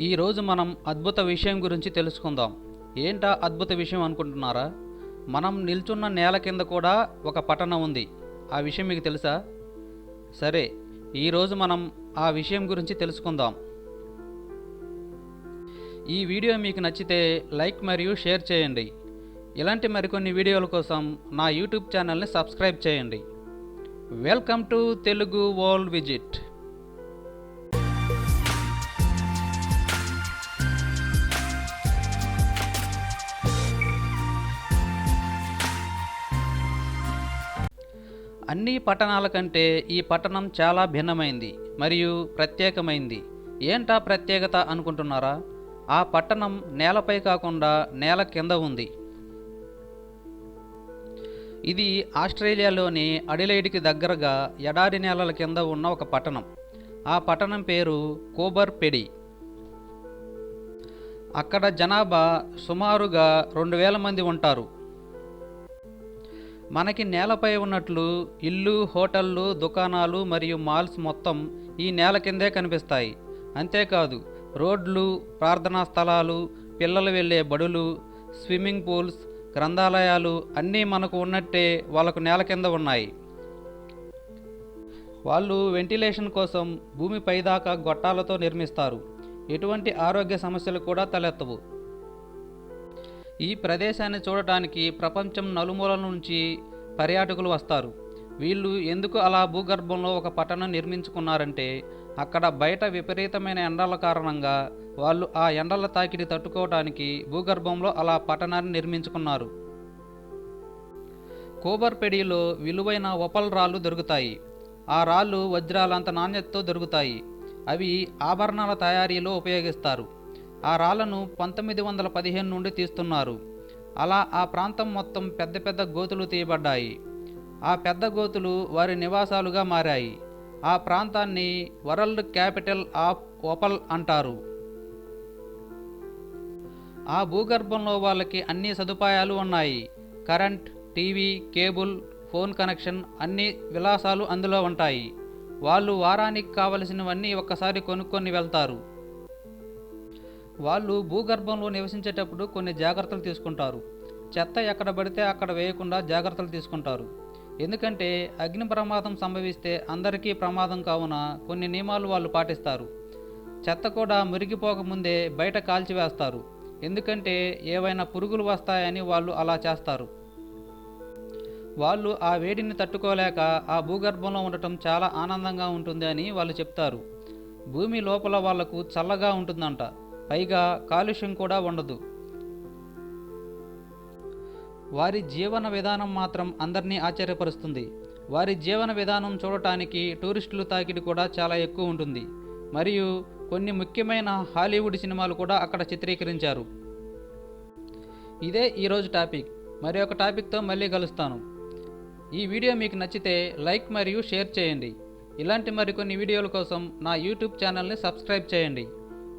ఈరోజు మనం అద్భుత విషయం గురించి తెలుసుకుందాం. ఏంటా అద్భుత విషయం అనుకుంటున్నారా? మనం నిల్చున్న నేల కింద కూడా ఒక పట్టణం ఉంది. ఆ విషయం మీకు తెలుసా? సరే ఈరోజు మనం ఆ విషయం గురించి తెలుసుకుందాం. ఈ వీడియో మీకు నచ్చితే లైక్ మరియు షేర్ చేయండి. ఇలాంటి మరికొన్ని వీడియోల కోసం నా యూట్యూబ్ ఛానల్ని సబ్స్క్రైబ్ చేయండి. Welcome to Telugu world visit. అన్ని పట్టణాల కంటే ఈ పట్టణం చాలా భిన్నమైంది మరియు ప్రత్యేకమైంది. ఏంటా ప్రత్యేకత అనుకుంటున్నారా? ఆ పట్టణం నేలపై కాకుండా నేల కింద ఉంది. ఇది ఆస్ట్రేలియాలోని అడిలైడ్కి దగ్గరగా ఎడారి నేలల కింద ఉన్న ఒక పట్టణం. ఆ పట్టణం పేరు కోబర్ పెడి. అక్కడ జనాభా సుమారుగా రెండు వేల మంది ఉంటారు. మనకి నేలపై ఉన్నట్లు ఇల్లు హోటళ్ళు దుకాణాలు మరియు మాల్స్ మొత్తం ఈ నేల కిందే కనిపిస్తాయి. అంతేకాదు రోడ్లు ప్రార్థనా స్థలాలు పిల్లలు వెళ్ళే బడులు స్విమ్మింగ్ పూల్స్ గ్రంథాలయాలు అన్నీ మనకు ఉన్నట్టే వాళ్ళకు నేల కింద ఉన్నాయి. వాళ్ళు వెంటిలేషన్ కోసం భూమి పైదాకా గొట్టాలతో నిర్మిస్తారు. ఎటువంటి ఆరోగ్య సమస్యలు కూడా తలెత్తవు. ఈ ప్రదేశాన్ని చూడటానికి ప్రపంచం నలుమూలల నుంచి పర్యాటకులు వస్తారు. వీళ్ళు ఎందుకు అలా భూగర్భంలో ఒక పట్టణం నిర్మించుకున్నారంటే అక్కడ బయట విపరీతమైన ఎండల కారణంగా వాళ్ళు ఆ ఎండల తాకిడి తట్టుకోవడానికి భూగర్భంలో అలా పట్టణాన్ని నిర్మించుకున్నారు. కోబర్పెడిలో విలువైన ఒపల్ రాళ్ళు దొరుకుతాయి. ఆ రాళ్ళు వజ్రాలంత నాణ్యతతో దొరుకుతాయి. అవి ఆభరణాల తయారీలో ఉపయోగిస్తారు. ఆ రాళ్ళను పంతొమ్మిది వందల పదిహేను నుండి తీస్తున్నారు. అలా ఆ ప్రాంతం మొత్తం పెద్ద పెద్ద గోతులు తీయబడ్డాయి. ఆ పెద్ద గోతులు వారి నివాసాలుగా మారాయి. ఆ ప్రాంతాన్ని వరల్డ్ క్యాపిటల్ ఆఫ్ ఓపల్ అంటారు. ఆ భూగర్భంలో వాళ్ళకి అన్ని సదుపాయాలు ఉన్నాయి. Current TV cable phone connection అన్ని విలాసాలు అందులో ఉంటాయి. వాళ్ళు వారానికి కావలసినవన్నీ ఒక్కసారి కొనుక్కొని వెళ్తారు. వాళ్ళు భూగర్భంలో నివసించేటప్పుడు కొన్ని జాగ్రత్తలు తీసుకుంటారు. చెత్త ఎక్కడ పడితే అక్కడ వేయకుండా జాగ్రత్తలు తీసుకుంటారు. ఎందుకంటే అగ్ని ప్రమాదం సంభవిస్తే అందరికీ ప్రమాదం కావున కొన్ని నియమాలు వాళ్ళు పాటిస్తారు. చెత్త కూడా మురిగిపోకముందే బయట కాల్చివేస్తారు. ఎందుకంటే ఏవైనా పురుగులు వస్తాయని వాళ్ళు అలా చేస్తారు. వాళ్ళు ఆ వేడిని తట్టుకోలేక ఆ భూగర్భంలో ఉండటం చాలా ఆనందంగా ఉంటుంది అని వాళ్ళు చెప్తారు. భూమి లోపల వాళ్ళకు చల్లగా ఉంటుందంట. పైగా కాలుష్యం కూడా ఉండదు. వారి జీవన విధానం మాత్రం అందరినీ ఆశ్చర్యపరుస్తుంది. వారి జీవన విధానం చూడటానికి టూరిస్టులు తాకిడి కూడా చాలా ఎక్కువ ఉంటుంది. మరియు కొన్ని ముఖ్యమైన హాలీవుడ్ సినిమాలు కూడా అక్కడ చిత్రీకరించారు. ఇదే ఈరోజు టాపిక్. మరి ఒక టాపిక్తో మళ్ళీ కలుస్తాను. ఈ వీడియో మీకు నచ్చితే లైక్ మరియు షేర్ చేయండి. ఇలాంటి మరికొన్ని వీడియోల కోసం నా యూట్యూబ్ ఛానల్ని సబ్స్క్రైబ్ చేయండి.